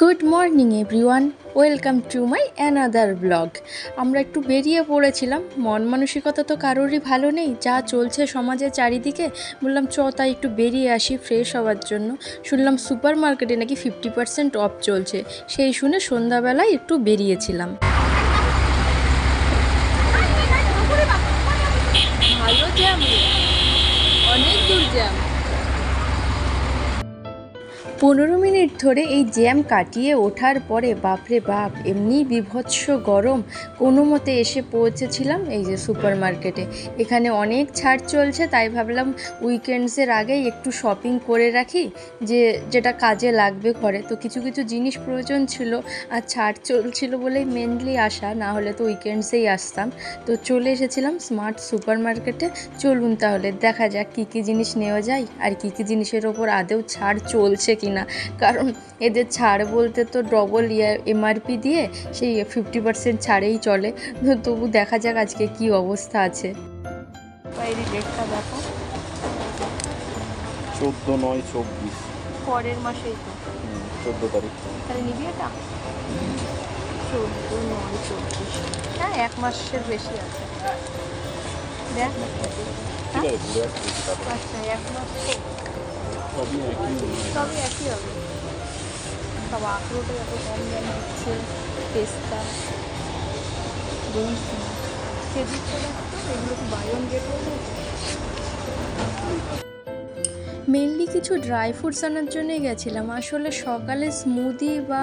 Good morning everyone welcome to my another blog আমরা একটু বেরিয়ে পড়েছিলাম। মন মানসিকতা তো কারোরই ভালো নেই। যা চলছে সমাজের চারিদিকে, বললাম, চ, তাই একটু বেরিয়ে আসি ফ্রেশ হওয়ার জন্য। শুনলাম সুপার মার্কেটে নাকি ফিফটি পার্সেন্ট অফ চলছে। সেই শুনে সন্ধ্যাবেলায় একটু বেরিয়েছিলাম। ভালো জ্যাম অনেক দূর জ্যাম পনেরো মিনিট ধরে এই জ্যাম কাটিয়ে ওঠার পরে বাপরে বাপ, এমনি বিভৎস গরম। কোনো মতে এসে পৌঁছেছিলাম এই যে সুপার মার্কেটে এখানে অনেক ছাড় চলছে, তাই ভাবলাম উইকেন্ডসের আগেই একটু শপিং করে রাখি, যে যেটা কাজে লাগবে ঘরে। তো কিছু কিছু জিনিস প্রয়োজন ছিল আর ছাড় চলছিল বলেই মেনলি আসা, না হলে তো উইকেন্ডসেই আসতাম। তো চলে এসেছিলাম স্মার্ট সুপার মার্কেটে চলুন তাহলে দেখা যাক কী কী জিনিস নেওয়া যায় আর কী কী জিনিসের ওপর আদেও ছাড় চলছে কি না। কারণ এদের ছাড় বলতে তো ডবল ইয়ে এমআরপি দিয়ে সেই ফিফটি পার্সেন্ট ছাড়েই চলে। তবু দেখা যাক আজকে কি অবস্থা আছে। বাইরে ডেটটা দেখো। চোদ্দ নয় চব্বিশ। পরের মাসেই তো। চোদ্দ তারিখ। তাহলে নিবি এটা? চোদ্দ নয় চব্বিশ। হ্যাঁ এক মাসের বেশি আছে। দেখ। আচ্ছা এক মাস। সবই একই সবই একই হবে। সব আখরোটে এত কম দাম দিচ্ছে পেস্তা দই খেজুর তো এগুলো কি বায়ন গেট মেনলি কিছু ড্রাই ফ্রুটস আনার জন্যই গেছিলাম। আসলে সকালে স্মুদি বা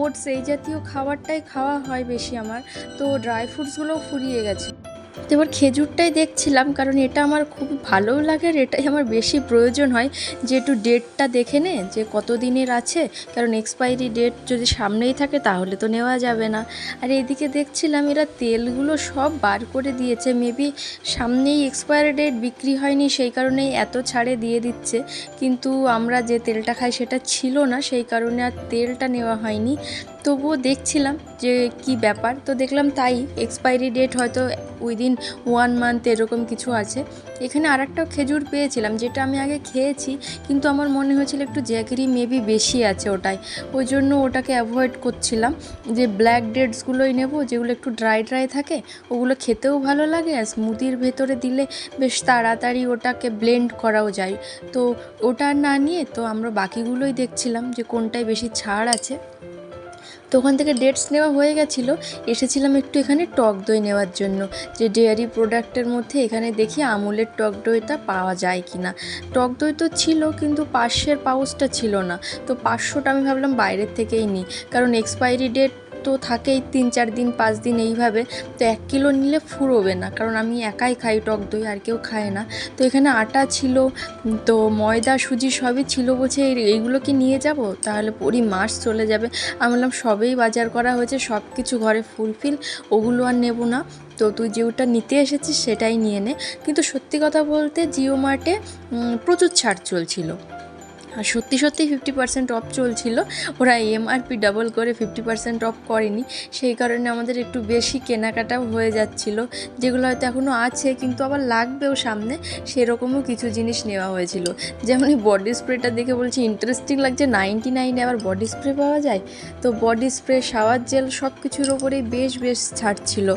ওটস এই জাতীয় খাবারটাই খাওয়া হয় বেশি আমার। তো ড্রাই ফ্রুটসগুলোও ফুরিয়ে গেছে। তো এবার খেজুরটাই দেখছিলাম, কারণ এটা আমার খুব ভালোও লাগে আর এটাই আমার বেশি প্রয়োজন হয়। যে একটু ডেটটা দেখে নে যে কত দিনের আছে, কারণ এক্সপায়ারি ডেট যদি সামনেই থাকে তাহলে তো নেওয়া যাবে না। আর এদিকে দেখছিলাম এরা তেলগুলো সব বার করে দিয়েছে মেবি সামনেই এক্সপায়ারি ডেট বিক্রি হয়নি, সেই কারণেই এত ছাড়ে দিয়ে দিচ্ছে। কিন্তু আমরা যে তেলটা খাই সেটা ছিল না, সেই কারণে আর তেলটা নেওয়া হয়নি। তবুও দেখছিলাম যে কি ব্যাপার, তো দেখলাম তাই এক্সপায়ারি ডেট হয়তো উইদিন ওয়ান মান্থ এরকম কিছু আছে। এখানে আর একটা খেজুর পেয়েছিলাম, যেটা আমি আগে খেয়েছি, কিন্তু আমার মনে হয়েছিল একটু জ্যাগরি মেবি বেশি আছে ওটাই ওই জন্য ওটাকে অ্যাভয়েড করছিলাম। যে ব্ল্যাক ডেটসগুলোই নেব, যেগুলো একটু ড্রাই ড্রাই থাকে, ওগুলো খেতেও ভালো লাগে, আর স্মুদির ভেতরে দিলে বেশ তাড়াতাড়ি ওটাকে ব্লেন্ড করাও যায়। তো ওটা না নিয়ে তো আমরা বাকিগুলোই দেখছিলাম যে কোনটায় বেশি ছাড় আছে। তো ওখান থেকে ডেটস নেওয়া হয়ে গেছিল, এসেছিলাম একটু এখানে টক দই নেওয়ার জন্য, যে ডেয়ারি প্রোডাক্টের মধ্যে এখানে দেখি আমুলের টক দইটা পাওয়া যায় কি না টক দই তো ছিল, কিন্তু পাঁচশের পাউচটা ছিল না, তো পাঁচশোটা আমি ভাবলাম বাইরের থেকেই নিই, কারণ এক্সপায়ারি ডেট তো থাকেই তিন, চার দিন, পাঁচ দিন এইভাবে। তো এক কিলো নিলে ফুরোবে না, কারণ আমি একাই খাই টক দই আর কেউ খায় না। তো এখানে আটা ছিল, তো ময়দা, সুজি সবই ছিল বলছে এইগুলো কি নিয়ে যাব? তাহলে পরি মাস চলে যাবে। আমি বললাম, সবেই বাজার করা হয়েছে সব কিছু ঘরে ফুলফিল, ওগুলো আর নেব না। তো তুই যেওটা নিতে এসেছিস সেটাই নিয়ে নে। কিন্তু সত্যি কথা বলতে জিও মার্টে প্রচুর ছাড় চলছিল। আর সত্যি সত্যি ফিফটি পার্সেন্ট অফ চলছিল। ওরা এমআরপি ডাবল করে ফিফটি পার্সেন্ট অফ করেনি। সেই কারণে আমাদের একটু বেশি কেনাকাটাও হয়ে যাচ্ছিল। যেগুলো হয়তো এখনও আছে, কিন্তু আবার লাগবেও সামনে। সেরকমও কিছু জিনিস নেওয়া হয়েছিল। যেমন এই বডি স্প্রেটা দেখে বলছি ইন্টারেস্টিং লাগছে। নাইনটি নাইনে আবার বডি স্প্রে পাওয়া যায়? তো বডি স্প্রে শাওয়ার জেল সব কিছুর ওপরেই বেশ বেশ ছাড় ছিল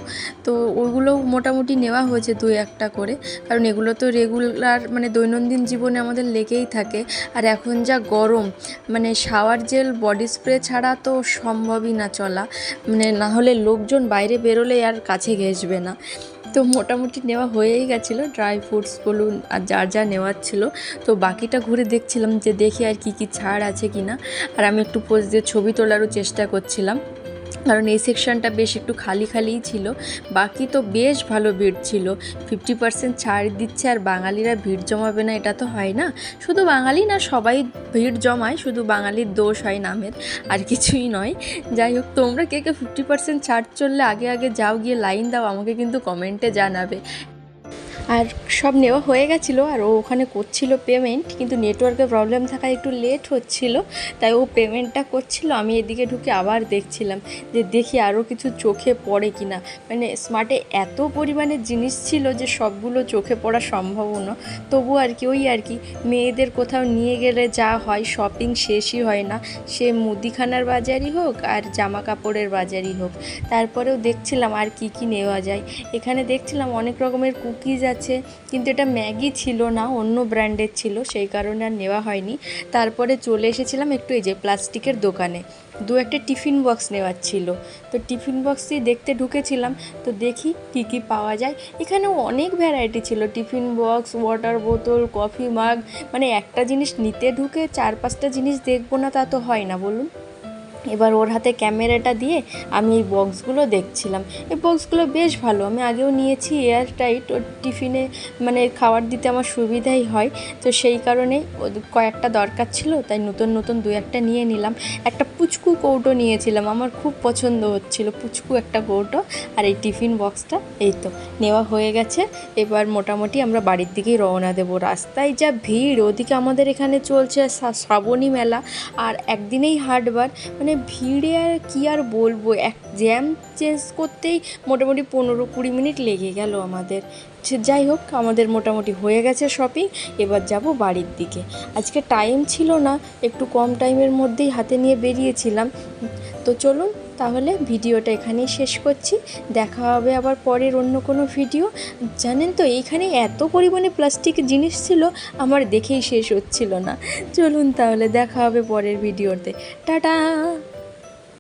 তো ওগুলোও মোটামুটি নেওয়া হয়েছে দুই একটা করে। কারণ এগুলো তো রেগুলার মানে দৈনন্দিন জীবনে আমাদের লেগেই থাকে। আর এখন যা গরম মানে শাওয়ার জেল বডি স্প্রে ছাড়া তো সম্ভবই না চলা। মানে না হলে লোকজন বাইরে বেরোলে আর কাছে ঘেসবে না। তো মোটামুটি নেওয়া হয়েই গেছিল ড্রাই ফ্রুটস বলুন আর যার যা নেওয়ার ছিল। তো বাকিটা ঘুরে দেখছিলাম যে দেখি আর কি কি ছাড় আছে কি না আর আমি একটু পোজ দিয়ে ছবি তোলারও চেষ্টা করছিলাম। কারণ এই সেকশনটা বেশ একটু খালি খালিই ছিল। বাকি তো বেশ ভালো ভিড় ছিল। ফিফটি পার্সেন্ট ছাড় দিচ্ছে আর বাঙালিরা ভিড় জমাবে না, এটা তো হয় না। শুধু বাঙালি না, সবাই ভিড় জমায়, শুধু বাঙালির দোষ হয় নামের, আর কিছুই নয়। যাই হোক, তোমরা কে কে ফিফটি পার্সেন্ট ছাড় চললে আগে আগে যাও, গিয়ে লাইন দাও, আমাকে কিন্তু কমেন্টে জানাবে। আর সব নেওয়া হয়ে গেছিল আর ও ওখানে করছিল পেমেন্ট কিন্তু নেটওয়ার্কের প্রবলেম থাকায় একটু লেট হচ্ছিল, তাই ও পেমেন্টটা করছিল, আমি এদিকে ঢুকে আবার দেখছিলাম যে দেখি আরও কিছু চোখে পড়ে কি না মানে স্মার্টে এত পরিমাণে জিনিস ছিল যে সবগুলো চোখে পড়া সম্ভব না তবু আর কি, ওই আর কি, মেয়েদের কোথাও নিয়ে গেলে যা হয় শপিং শেষই হয় না। সে মুদিখানার বাজারই হোক আর জামা কাপড়ের বাজারই হোক। তারপরেও দেখছিলাম আর কি কি নেওয়া যায়। এখানে দেখছিলাম অনেক রকমের কুকিজ আছে। কিন্তু এটা ম্যাগি ছিল না, অন্য ব্র্যান্ডের ছিল, সেই কারণে আর নেওয়া হয়নি। তারপরে চলে এসেছিলাম একটু এই যে প্লাস্টিকের দোকানে। দু একটা টিফিন বক্স নেওয়ার ছিল। তো টিফিন বক্সই দেখতে ঢুকেছিলাম, তো দেখি কি কি পাওয়া যায়। এখানেও অনেক ভ্যারাইটি ছিল, টিফিন বক্স ওয়াটার বোতল কফি মাগ মানে একটা জিনিস নিতে ঢুকে চার পাঁচটা জিনিস দেখব না তা তো হয় না, বলুন। এবার ওর হাতে ক্যামেরাটা দিয়ে আমি এই বক্সগুলো দেখছিলাম। এই বক্সগুলো বেশ ভালো। আমি আগেও নিয়েছি এয়ার টাইট ওর টিফিনে মানে খাবার দিতে আমার সুবিধাই হয়। তো সেই ওদের কয়েকটা দরকার ছিল, তাই নতুন নতুন দু একটা নিয়ে নিলাম। একটা পুচকু কৌটো নিয়েছিলাম। আমার খুব পছন্দ হচ্ছিল পুচকু একটা কৌটো। আর এই টিফিন বক্সটা এই তো নেওয়া হয়ে গেছে। এবার মোটামুটি আমরা বাড়ির দিকেই রওনা দেবো। রাস্তায় যা ভিড়, ওদিকে আমাদের এখানে চলছে শ্রাবণী মেলা। আর একদিনেই হাটবার। মানে ভিড়ে আর কি আর বলব? এক জ্যাম চেঞ্জ করতেই মোটামুটি পনেরো কুড়ি মিনিট লেগে গেল আমাদের। যাই হোক, আমাদের মোটামুটি হয়ে গেছে শপিং এবার যাব বাড়ির দিকে। আজকে টাইম ছিল না, একটু কম টাইমের মধ্যেই হাতে নিয়ে বেরিয়েছিলাম। তো চলুন তাহলে ভিডিওটা এখানেই শেষ করছি। দেখা হবে আবার পরের অন্য কোনো ভিডিও। জানেন তো, এইখানে এত পরিমাণে প্লাস্টিক জিনিস ছিল, আমার দেখেই শেষ হচ্ছিল না। চলুন তাহলে দেখা হবে পরের ভিডিওতে। টাটা!